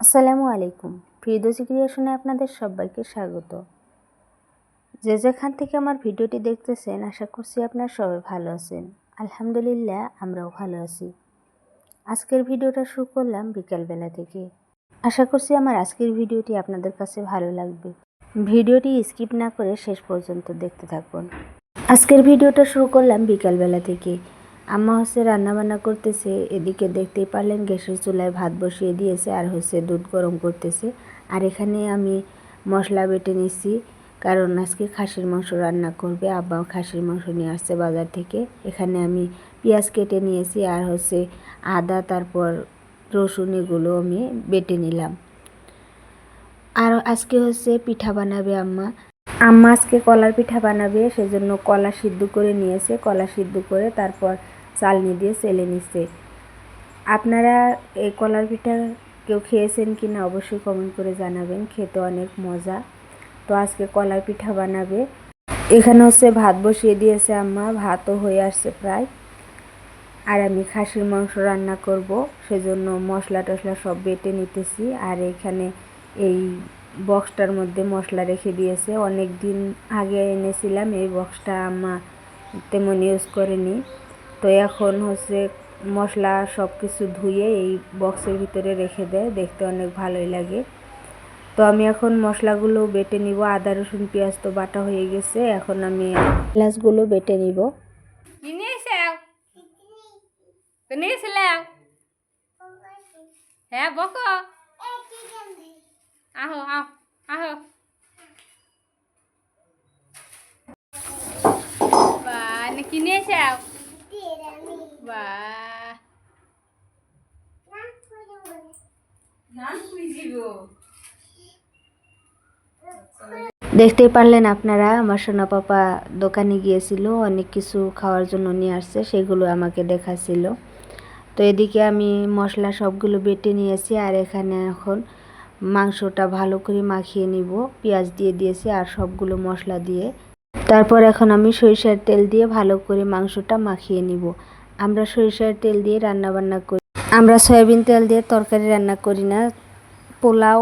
আসসালামু আলাইকুম। ফিরদোসি ক্রিয়েশনে আপনাদের সবাইকে স্বাগত। যে যেখান থেকে আমার ভিডিওটি দেখতেছেন, আশা করছি আপনারা সবাই ভালো আছেন। আলহামদুলিল্লাহ, আমরাও ভালো আছি। আজকের ভিডিওটা শুরু করলাম বিকালবেলা থেকে। আশা করছি আমার আজকের ভিডিওটি আপনাদের কাছে ভালো লাগবে। ভিডিওটি স্কিপ না করে শেষ পর্যন্ত দেখতে থাকুন। আজকের ভিডিওটা শুরু করলাম বিকালবেলা থেকে। আম্মা হচ্ছে রান্নাবান্না করতেছে, এদিকে দেখতেই পারলেন গ্যাসের চুলায় ভাত বসিয়ে দিয়েছে আর হচ্ছে দুধ গরম করতেছে। আর এখানে আমি মশলা বেটে নিছি, কারণ আজকে খাসির মাংস রান্না করবে আব্বা খাসির মাংস নিয়ে আসছে বাজার থেকে। এখানে আমি পেঁয়াজ কেটে নিয়েছি আর হচ্ছে আদা, তারপর রসুন এগুলো আমি বেটে নিলাম। আর আজকে হচ্ছে পিঠা বানাবে আম্মা। আম্মা আজকে কলার পিঠা বানাবে, সেজন্য কলা সিদ্ধ করে নিয়েছে। কলা সিদ্ধ করে তারপর চালনি দিয়ে চেলে নিচ্ছে। আপনারা এই কলার পিঠা কেউ খেয়েছেন কি না অবশ্যই কমেন্ট করে জানাবেন। খেতে অনেক মজা। তো আজকে কলার পিঠা বানাবে। এখানে হচ্ছে ভাত বসিয়ে দিয়েছে আম্মা। ভাতও হয়ে আসছে প্রায়। আর আমি খাসির মাংস রান্না করব। সেজন্য মশলা টশলা সব বেটে নিতেছি। আর এখানে এই বক্সটার মধ্যে মশলা রেখে দিয়েছে। অনেক দিন আগে এনেছিলাম। এই বক্সটা আম্মা তেমন ইউজ করেনি। তো এখন হচ্ছে মশলা সব কিছু ধুয়ে এই বক্সের ভিতরে রেখে দেয়, দেখতে অনেক ভালোই লাগে। তো আমি এখন মশলাগুলো বেটে নিব, আদা, রসুন, পেঁয়াজ তো বাটা হয়ে গেছে, এখন আমি এলাচগুলো বেটে নিব। হ্যাঁ বক। আহো, আহ বা দেখতেই পারলেন আপনারা, আমার সোনা পাপা দোকানে গিয়েছিল, অনেক কিছু খাওয়ার জন্য নিয়ে আসছে, সেগুলো আমাকে দেখাচ্ছিল। তো এদিকে আমি মশলা সবগুলো বেটে নিয়েছি, আর এখানে এখন মাংসটা ভালো করে মাখিয়ে নিব, পেঁয়াজ দিয়ে দিয়েছি আর সবগুলো মশলা দিয়ে। তারপর এখন আমি সরিষার তেল দিয়ে ভালো করে মাংসটা মাখিয়ে নিব। আমরা সরিষার তেল দিয়ে রান্না বান্না করি। আমরা সয়াবিন তেল দিয়ে তরকারি রান্না করি না। পোলাও,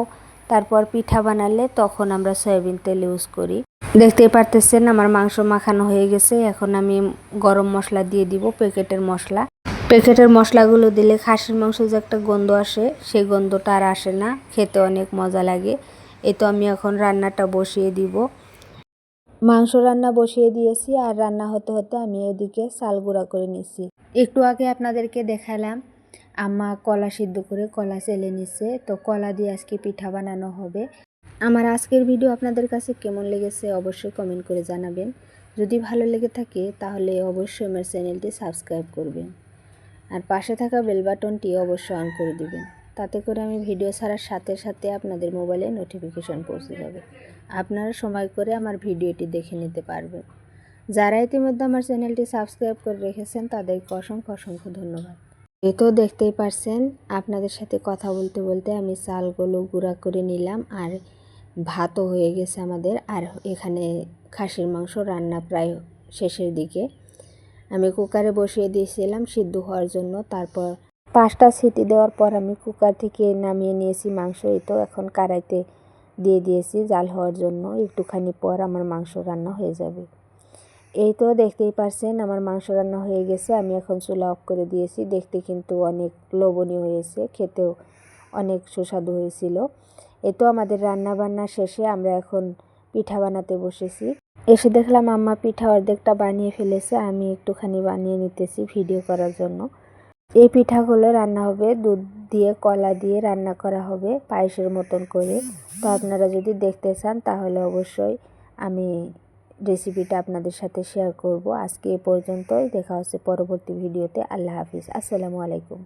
তারপর পিঠা বানালে তখন আমরা সয়াবিন তেল ইউজ করি। দেখতেই পারতেছেন আমার মাংস মাখানো হয়ে গেছে। এখন আমি গরম মশলা দিয়ে দিব প্যাকেটের মশলা। প্যাকেটের মশলাগুলো দিলে খাসির মাংস যে একটা গন্ধ আসে, সেই গন্ধটা আর আসে না। খেতে অনেক মজা লাগে। এই তো আমি এখন রান্নাটা বসিয়ে দিব। মাংস রান্না বসিয়ে দিয়েছি আর রান্না হতে হতে আমি এদিকে চাল গুঁড়া করে নিচ্ছি একটু আগে আপনাদেরকে দেখালাম, আম্মা কলা সিদ্ধ করে কলা চেলে নিচ্ছে তো কলা দিয়ে আজকে পিঠা বানানো হবে। আমার আজকের ভিডিও আপনাদের কাছে কেমন লেগেছে অবশ্যই কমেন্ট করে জানাবেন। যদি ভালো লেগে থাকে, তাহলে অবশ্যই আমার চ্যানেলটি সাবস্ক্রাইব করবেন। আর পাশে থাকা বেল বাটনটি অবশ্যই অন করে দিবেন, তাতে করে আমি ভিডিও ছাড়ার সাথে সাথে আপনাদের মোবাইলে নোটিফিকেশন পৌঁছে যাবে। আপনারা সময় করে আমার ভিডিওটি দেখে নিতে পারবেন। যারা ইতিমধ্যে আমার চ্যানেলটি সাবস্ক্রাইব করে রেখেছেন, তাদেরকে অসংখ্য অসংখ্য ধন্যবাদ। এ তো দেখতেই পারছেন, আপনাদের সাথে কথা বলতে বলতে আমি চালগুলো গুঁড়া করে নিলাম আর ভাতও হয়ে গেছে আমাদের। আর এখানে খাসির মাংস রান্না প্রায় শেষের দিকে। আমি কুকারে বসিয়ে দিয়েছিলাম সিদ্ধ হওয়ার জন্য। তারপর পাঁচটা সিটি দেওয়ার পর আমি কুকার থেকে নামিয়ে নিয়েছি মাংস। এই তো এখন কড়াইতে দিয়ে দিয়েছি জাল হওয়ার জন্য। একটুখানি পর আমার মাংস রান্না হয়ে যাবে। এই তো দেখতেই পারছেন, আমার মাংস রান্না হয়ে গেছে। আমি এখন চুলা অফ করে দিয়েছি। দেখতে কিন্তু অনেক লোভনীয় হয়েছে, খেতেও অনেক সুস্বাদু হয়েছিল। এ তো আমাদের রান্না বান্না শেষে আমরা এখন পিঠা বানাতে বসেছি। এসে দেখলাম আম্মা পিঠা অর্ধেকটা বানিয়ে ফেলেছে, আমি একটুখানি বানিয়ে নিতেছি ভিডিও করার জন্য। এই পিঠাগুলো রান্না হবে, দুধ দিয়ে, কলা দিয়ে রান্না করা হবে, পায়েসের মতন করে। তো আপনারা যদি দেখতে চান, তাহলে অবশ্যই আমি রেসিপিটা আপনাদের সাথে শেয়ার করব। আজকে এ পর্যন্তই, দেখা হচ্ছে পরবর্তী ভিডিওতে আল্লাহ হাফিজ। আসসালামু আলাইকুম।